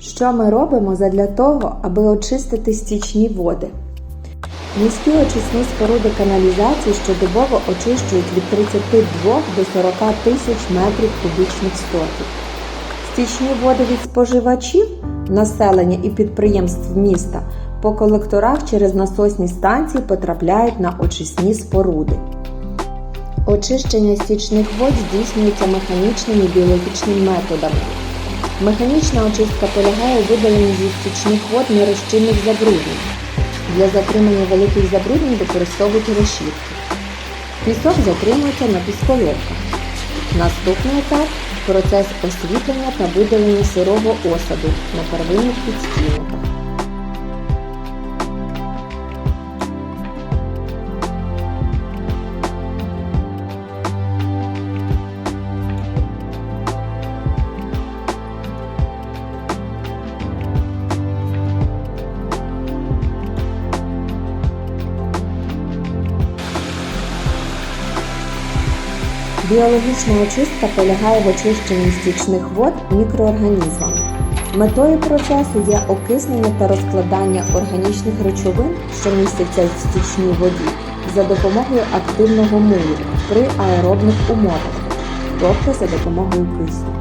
Що ми робимо задля того, аби очистити стічні води? Міські очисні споруди каналізації щодобово очищують від 32 до 40 тисяч метрів кубічних стоків. Стічні води від споживачів, населення і підприємств міста по колекторах через насосні станції потрапляють на очисні споруди. Очищення стічних вод здійснюється механічним і біологічним методами. Механічна очистка полягає у видаленні зі стічних вод нерозчинних забруднень. Для затримання великих забруднень використовують решітки. Пісок затримується на пісколовках. Наступний етап процес освітлення та видалення сирого осаду на первинних підстінках. Біологічна очистка полягає в очищенні стічних вод мікроорганізмами. Метою процесу є окиснення та розкладання органічних речовин, що містяться в стічній воді, за допомогою активного мулу при аеробних умовах, тобто за допомогою кисню.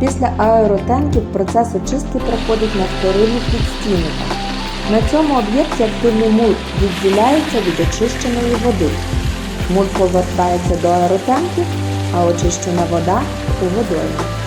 Після аеротенків процес очистки проходить на вторинних підстінниках. На цьому об'єкті активний мул відділяється від очищеної води. Муль повертається до аеротенків, а очищена вода у водойму.